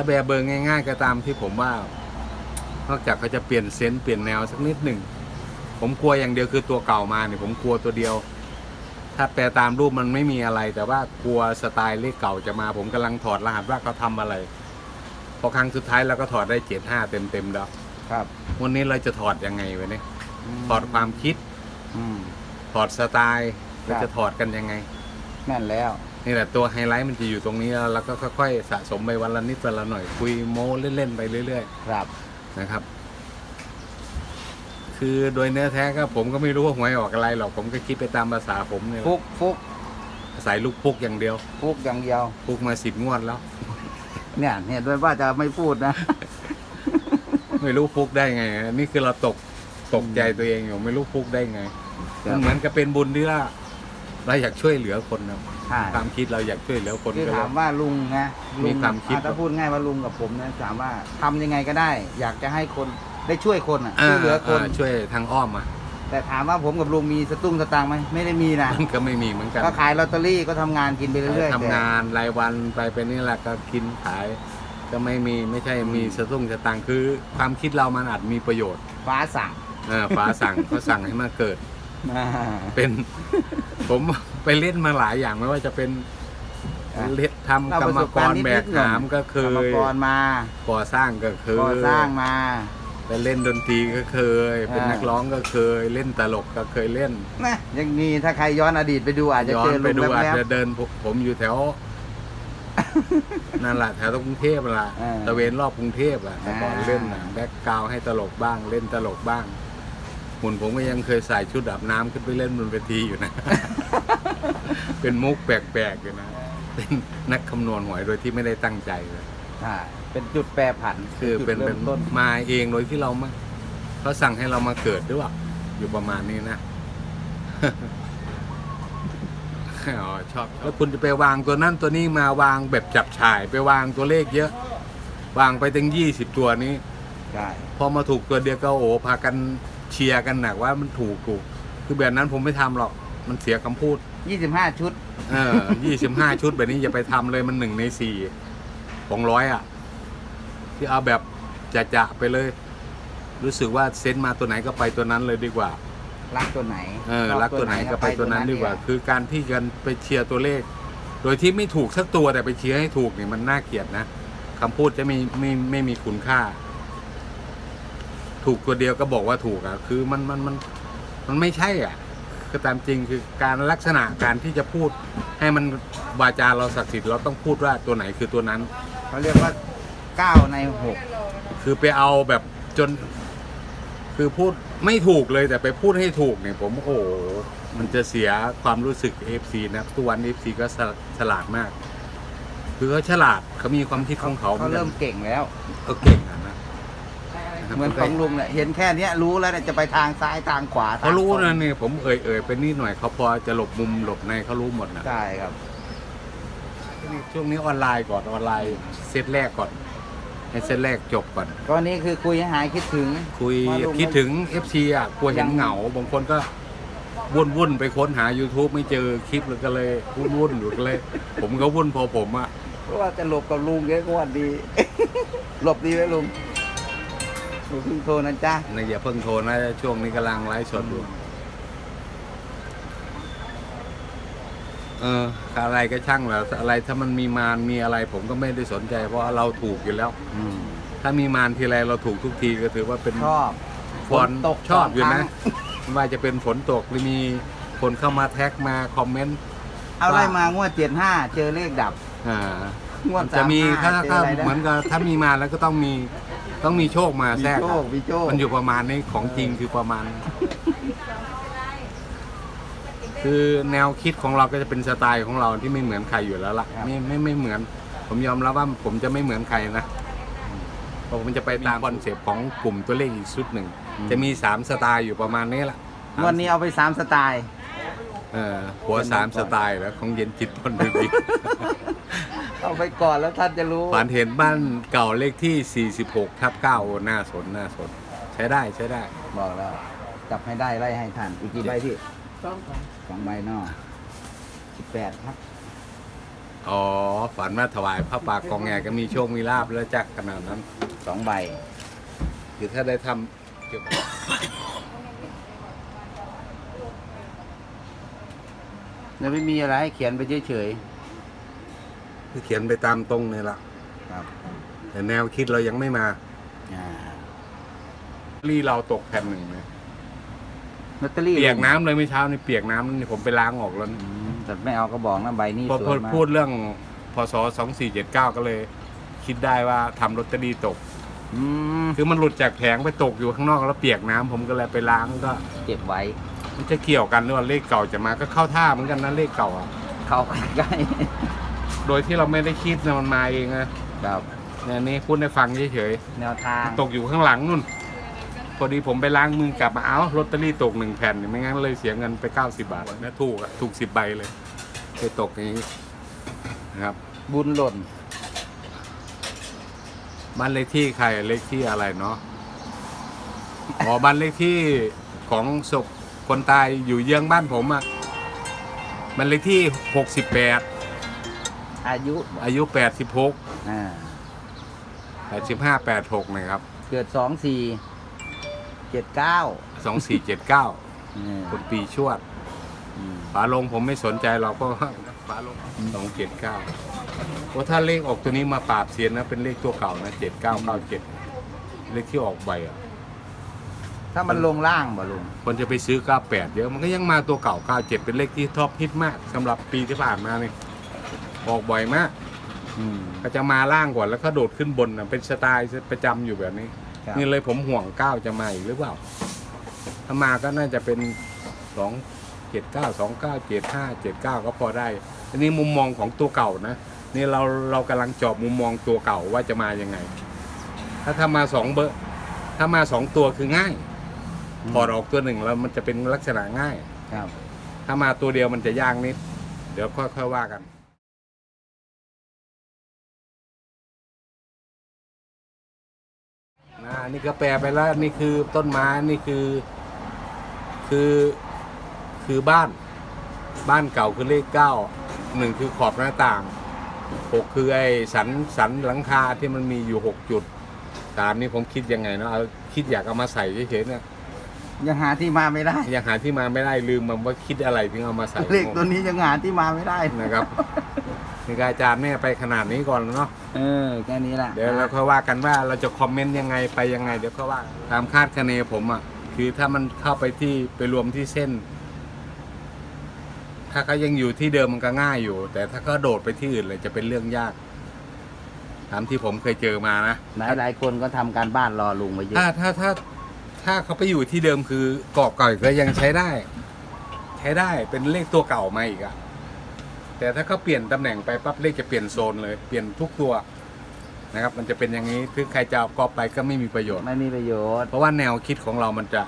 าแบร์เบอร์ง่าย ๆ ก็ตามที่ผมว่านอกจากเขาจะเปลี่ยนเซนส์เปลี่ยนแนวสักนิดหนึ่ง ผมกลัวอย่างเดียวคือตัวเก่ามาเนี่ยผมกลัวตัวเดียว ถ้าแปลตามรูปมันไม่มีอะไร แต่ว่ากลัวสไตล์เลขเก่าจะมา ผมกำลังถอดรหัสว่าเขาทำอะไร พอครั้งสุดท้ายเราก็ถอดได้เจ็ดห้าเต็มเต็มๆแล้วครับ วันนี้เราจะถอดยังไงวะเนี่ยถอดความคิดอืมถอดสไตล์ครัเราบจะถอดกันยังไงแม่นแล้ว นี่แหละตัวไฮไลท์มันจะอยู่ตรงนี้แล้วเราก็ค่อยๆสะสมไปวันละนิดวันละหน่อยคุยโม้เล่นๆไปเรื่อยครับ ๆนะครับ คือโดยเนื้อแท้ก็ผมก็ไม่รู้ว่าหวยออกอะไรหรอกผมก็คิดไปตามภาษาผมเนี่ยฟุกฟุกอาศัยลูกปุกอย่างเดียวฟุกอย่างเดียวปุกมาสิบงวดแล้ว เนี่ยเห็นด้วยว่าจะไม่พูดนะ ไม่รู้ปุกได้ไง นี่คือเราตกตกใจตัวเองอยู่ไม่รู้ปุกได้ไงมันเหมือนกับเป็นบุญที่ว่า เราอยากช่วยเหลือคนนะใช่ความคิดเราอยากช่วยเหลือคนคือก็เลถาย มว่าลุงนะลุมีงความคิดอะถ้าพูดง่ายว่าลุงกับผมนะถามว่าทำยังไงก็ได้ อยากจะให้คนได้ช่วยคนอะช่วยเหลือคนาช่วยทางอ้อมมาแต่ถามว่าผมกับลุงมีสตุ้งสตางค์ไหมไม่ได้มีนะ มันก็ไม่มีเหมือนกันก็ขายลอตเตอรี่ก็ทำงานกินไปเรื่อยๆทำงานรายวันไปเป็นนี่แหละก็กินขาย ก็ไม่มีไม่ใช่มีสตุ้งสตังค์คือ ความคิดเรามันอาจมีประโยชน์ฟ้าสั่ง เออฟ้าสั่ง เขาสั่งให้มาเกิด อ่า เป็น ผมไปเล่นมาหลายอย่างไม่ว่าจะเป็นอะ เล่นทำเล่ากรประรมสบกการรณ์นิดๆแบกหน่อยหามก็เคกรรมยกรมาก่อสร้างก็เคยก่อสร้างมา ไปเล่นดนตรีก็เคย เป็นอ่านั นักร้องก็เคย เล่นตลกก็เคยเล่น นะยังมีถ้าใครย้อนอดีตไปดูอาจจะย้อเจนอไปลุงดูอาจแวบจะเดินผมผมอยู่แถว นั่นแหละแถวกรุงเทพล่ะเออตะเวนรอบกรุงเทพอะแต่ก่อนอ่า เล่นน่ะแบ็กกราวให้ตลกบ้าง เล่นตลกบ้าง หุ่นผมก็ยังเคยใส่ชุดอาบน้ำขึ้นไปเล่นบนเวทีอยู่นะ เป็นมุกแปลกๆอยู่นะ เป็นนักคำนวณหวยโดยที่ไม่ได้ตั้งใจเลยๆใช่เป็นจุดแปรผันคือเป็นจุดเป็ริ่นมต้นมาเองโดยที่เราไม่เขาสั่งให้เรามาเกิดด้วยอยู่ประมาณนี้นะ อ๋อชอบแล้วคุณจะไปวางตัวนั้นตัวนี้มาวางแบบจับฉ่าย ไปวางตัวเลขเยอะ วางไปถึงยี่สิบตัวนี้ ใช่พอมาถูกตัวเดียวก็โอ้โหพากัน เชียร์กันหนักว่ามันถูกถูกคือแบบนั้นผมไม่ทำหรอกมันเสียคำพูด ยี่สิบห้าชุด เออยี่สิบห้าชุดแบบนี้อย่าไปทำเลยมันหนึ่งในสี่ของร้อยอะ ที่เอาแบบจะจะๆไปเลย รู้สึกว่าเซนต์มาตัวไหนก็ไปตัวนั้นเลยดีกว่า รักตัวไหนเออชอบรักตัวไหนก็ไปตัวนั้นดีกว่าเอคือการที่กันไปเชียร์ตัวเลข โดยที่ไม่ถูกสักตัวแต่ไปเชียร์ให้ถูกเนี่ยมันน่าเกลียดนะคำพูดจะไม่ไม่ไม่มีคุณค่า ถูกตัวเดียวก็บอกว่าถูกอะคือมันมันมันมันไม่ใช่อะคือตามจริงคือการลักษณะการที่จะพูดให้มันวาจาเราศักดิ์สิทธิ์เราต้องพูดว่าตัวไหนคือตัวนั้น เขาเรียกว่าเก้าในหกคือไปเอาแบบจน คือพูดไม่ถูกเลยแต่ไปพูดให้ถูกเนี่ยผมโอ้โหมันจะเสียความรู้สึกเอฟซีนะทุกวันเอฟซีก็ฉลฉลาดมาก คือเขาฉลาดเขามีความคิดของเขาเขาเริ่มเก่งแล้วเขาเก่งอะนะ เหมือนของลุงเนี่ยเห็นแค่เนี้ยรู้แล้วเนี่ยจะไปทางซ้ายทางขวาเขารู้ทงตนะเนี่ยผมเอ่ยเอ่ยไปนิดหน่อยเขาพอจะหลบมุมหลบในเขารู้หมดนะใช่ครับช่วงนี้ออนไลน์ก่อนออนไลน์เซตแรกก่อน ให้เซตแรกจบก่อน ก็นี่คือคุยให้หายคิดถึงคุยว่าลุง คิดถึง FC อะกลัวเห็นเหงาบางคนก็วุ่นวุ่นๆไปค้นหา YouTube ไม่เจอคลิปแล้วก็เลยวุ่นวุ่นๆอยู่ก็เลย ผมก็วุ่นพอผมอะเพราะว่าจะหลบกับลุงเยอะกว่าดี หลบดีไหมลุง ลุงเพิ่งโทรนะจ๊ะในอย่าเพิ่งโทรนะช่วงนี้กำลังไลฟ์สดอยู่เอออะไรก็ช่างแล้วอะไรถ้ามันมีมารมีอะไร ผมก็ไม่ได้สนใจ เพราะว่าเราถูกอยู่แล้วถ้ามีมารทีไรเราถูกทุกทีก็ถือว่าเป็นชอบฝนตกชอบอยู่สงคนะรั้งไม่ว่าจะเป็นฝนตกหรือมีคนเข้ามาแท็กมาคอมเมนต์เอาไล่มางวดเจ็ดห้าเจอเลขดับ อ่างวดจะมี35ถ้าเจถ้าออะไรนะเหมือนกับถ้ามีมาแล้วก็ต้องมี ต้องมีโชคมามีแทรกโชคมีโชค มันอยู่ประมาณนี้ของจริงคือประมาณ คือแนวคิดของเราก็จะเป็นสไตล์ของเราที่ไม่เหมือนใครอยู่แล้วล่ะไม่ไม่ไม่เหมือน ผมยอมรับว่าผมจะไม่เหมือนใครนะเพราะผมจะไปตามคอนเซปต์ของกลุ่มตัวเลขอีกชุดหนึ่ง จะมีสามสไตล์อยู่ประมาณนี้แหละงวดนี้เอาไปสามสไตล์ เออหัวสามสไตล์แล้วของเย็นจิตพลดี เอาไปก่อนแล้วท่านจะรู้ฝันเห็นบ้านเก่าเลขที่ 46ทับ9โอ้น่าสนน่าสน ใช้ได้ใช้ได้ บอกแล้วจับให้ได้ไล่ให้ท่านอีกกี่ใบพี่สองสองสองใบเนอกสิบแปดครับอ๋อ ฝันว่าถวายพระป่ากองแงก็มีโชคมีลาบแล้วจักขนาดนั้น สองใบคือถ้าได้ทำเกี่ยวกับแล้วไม่มีอะไรเขียนไปเฉย คือเขียนไปตามตรงนี่ละๆครับแต่แนวคิดเรายังไม่มาอ่ารีเราตกแผ่นหนึ่งเลยลอตเตอรี่เปียกน้ำเลยเมื่อเช้านี่เปียกน้ำนี่ผมไปล้างออกแล้วอืนะมแต่ไม่เอาก็บอกนะใบนี้พอสพอวยมากพูดเรื่องพศสองสี่เจ็ดเก้าก็เลย คิดได้ว่าทำลอตเตอรี่ตก อืมคือมันหลุดจากแผงไปตกอยู่ข้างนอกแล้วเปียกน้ำผมก็เลยไปล้างก็ เก็บไว้ มันจะเกี่ยวกันหรือว่าเลขเก่าจะมาก็เข้าท่าเหมือนกันนะเลขเก่าอะเข้าใกล้ โดยที่เราไม่ได้คิดนะมันมาเองนะครับเนี่ยอันนี่พูดให้ฟังเฉยแนวทางๆตกอยู่ข้างหลังนู่นพอดีผมไปล้างมือกลับมาเอ้าลอตเตอรี่ตกหนึ่งแผ่นไม่งั้นเลยเสียเงินไป 90 บาทนะถูกอะถูกสิบใบเลยไปตกอย่างนี้นะครับบุญหล่นบ้านเลขที่ใครเลขที่อะไรเนาะอ๋อบ้านเลขที่ของศพคนตายอยู่เยื้องบ้านผมอะมันเลขที่ 68 อายุอายุ 86 อ่า85 86นะครับ เกิดสองสี่เจ็ดเก้า2479คนปีชวดฝาลงผมไม่สนใจหรอกเพราะว่าฝาลง279ว่าถ้าเลขออกตัวนี้มาปราบเสียนนะ เป็นเลขตัวเก่านะ 7997 เลขที่ออกใบอะ ถ้ามันลงล่างบ่ลุงคนจะไปซื้อ 98 เยอะ มันก็ยังมาตัวเก่า 97 เป็นเลขที่ท็อปฮิตมากสำหรับปีที่ผ่านมานี่ ออกบ่อยมากอืม ก็จะมาล่างก่อนแล้วก็โดดขึ้นบนนะเป็นสไตล์ประจำอยู่แบบนี้ ครับ นี่เลยผมห่วง9จะมาอีกหรือเปล่า ถ้ามาก็น่าจะเป็น2 7 9 2 9 7 5 7 9ก็พอได้ อันนี้มุมมองของตัวเก่านะ นี่เราเรากำลังจอบมุมมองตัวเก่าว่าจะมายังไง ถ้าถ้ามาสองเบอร์ถ้ามาสองตัวคือง่ายพอดออกตัวหนึ่งแล้วมันจะเป็นลักษณะง่าย ครับ ถ้ามาตัวเดียวมันจะยากนิด เดี๋ยวค่อยๆว่ากัน นะอันนี่ก็แปลไปแล้วนี่คือต้นไม้นี่คือ คือคือบ้าน บ้านเก่าคือเลขเก้าหนึ่งคือขอบหน้าต่างหกคือไอ้สันสันหลังคาที่มันมีอยู่หกจุดสามนี่ผมคิดยังไงเนาะเอาคิดอยากเอามาใส่เฉยๆเนี่ยยังหาที่มาไม่ได้ ยังหาที่มาไม่ได้ลืมมันว่าคิดอะไรถึงเอามาใส่เลขตัวนี้ยังหาที่มาไม่ได้ นะครับ นี่ก็อาจารย์เนี่ยไปขนาดนี้ก่อนเนาะเออแค่นี้แหละเดี๋ยวเราค่อยว่ากันว่าเราจะคอมเมนต์ยังไงไปยังไง เดี๋ยวค่อยว่าตามคาดคะเนผมอะคือถ้ามันเข้าไปที่ไปรวมที่เส้น ถ้าเขายังอยู่ที่เดิมมันก็ง่ายอยู่ แต่ถ้าเขาโดดไปที่อื่นเลยจะเป็นเรื่องยากตามที่ผมเคยเจอมานะหลายหลายคนก็ทำการบ้านรอลุงมาเยอะถ้าถ้าถ้าถ้าเขาไปอยู่ที่เดิมคือกรอบเก่าก็ยังใช้ได้ ใช้ได้เป็นเลขตัวเก่ามาอีกอะ แต่ถ้าเขาเปลี่ยนตำแหน่งไปปั๊บเลขจะเปลี่ยนโซนเลยเปลี่ยนทุกตัวนะครับ มันจะเป็นอย่างนี้คือใครจะเอากรอบไปก็ไม่มีประโยชน์ ไม่มีประโยชน์ เพราะว่าแนวคิดของเรามันจะ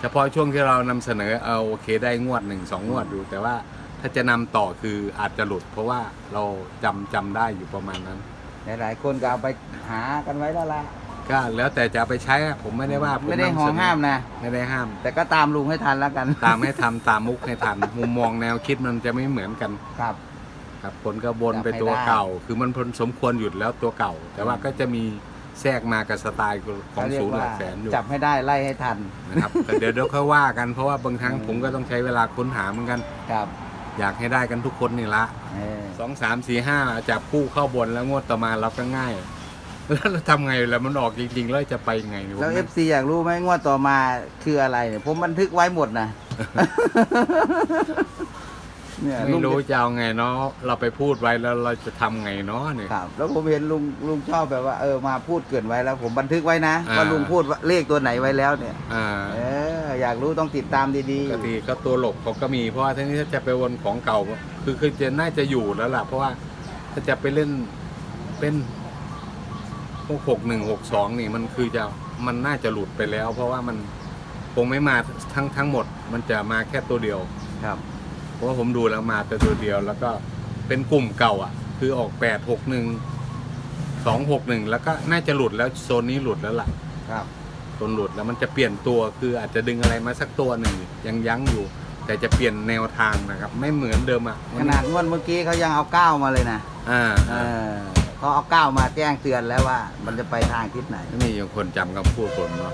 เฉพาะช่วงที่เรานำเสนอเอาโอเคได้งวดหนึ่งสองงวดดูแต่ว่าถ้าจะนำต่อคืออาจจะหลุด เพราะว่าเราจำจำได้อยู่ประมาณนั้น หลายหลายคนก็เอาไปหากันไว้แล้วล่ะ ก็แล้วแต่จะเอาไปใช้อะผมไม่ได้ว่าผไม่ได้นำห่อเสนห้ามนะ ไม่ได้ห้าม แต่ก็ตามลุงให้ทันแล้วกันตามให้ทำตามมุกให้ทันมุมมองแนวคิดมันจะไม่เหมือนกันครับ ครับผลก็บนจับไปให้ตัวได้เก่า คือมันผลสมควรหยุดแล้วตัวเก่า แต่ว่าก็จะมีแทรกมากับสไตล์ของเขาเรียศูกนย์หว่าลักแสนอยู่จับให้ได้ไล่ให้ทัน นะครับแต่เดี๋ยวเดี๋ยวค่อยว่ากันเพราะว่าบางครั้งอืมผมก็ต้องใช้เวลาค้นหาเหมือนกัน ครับอยากให้ได้กันทุกคนนี่ละเออสองสามสี่ห้าจับคู่เข้าบนแล้วงวดต่อมาเราก็ง่าย แล้วเราทำไงแล้วมันออกจริงๆแล้วจะไปยังไงเนี่ยผมแล้วเอไม่ฟซีอยากรู้ไหมงวดต่อมาคืออะไรเนี่ยผมบันทึกไว้หมดนะ เนี่ยไม่ลุงรู้จะจะเอาไงเนาะเราไปพูดไว้แล้วเราจะทำไงเนาะเนี่ย ครับ แล้วผมเห็นลุงลุงชอบแบบว่าเออมาพูดเกรินไว้แล้ว ผมบันทึกไว้นะอ่า ว่าลุงพูดว่าเลขตัวไหนไว้แล้วเนี่ย อ่าเออ อยากรู้ต้องติดตามดีปกติก็ตัวหลบเขาก็มีเพราะว่าทีนี้ถ้าจะไปวนของเก่า คือคือจะน่าจะอยู่แล้วล่ะเพราะว่าถ้าจะไปเล่นเป็น พวกหกหนึ่งหกสองนี่มันคือจะมันน่าจะหลุดไปแล้ว เพราะว่ามันคงไม่มาทั้งทั้งหมด มันจะมาแค่ตัวเดียวๆครับ เพราะว่าผมดูแล้วมาแต่ตัวเดียว แล้วก็เป็นกลุ่มเก่าอะ คือออกแปดหกหนึ่งสองหกหนึ่งแล้วก็น่าจะหลุดแล้วโซนนี้หลุดแล้วล่ะ ครับโซนหลุดแล้วมันจะเปลี่ยนตัวคืออาจจะดึงอะไรมาสักตัวหนึ่งยังยั้งอยู่ แต่จะเปลี่ยนแนวทางนะครับ ไม่เหมือนเดิมอะขนาดงวดเมื่อกี้เขายังเอาก้าวมาเลยนะอ่า เออ เขาเอาก้าวมาแจ้งเตือนแล้วว่า มันจะไปทางทิศไหน นี่ยังคนจำคำพูดผมเนาะ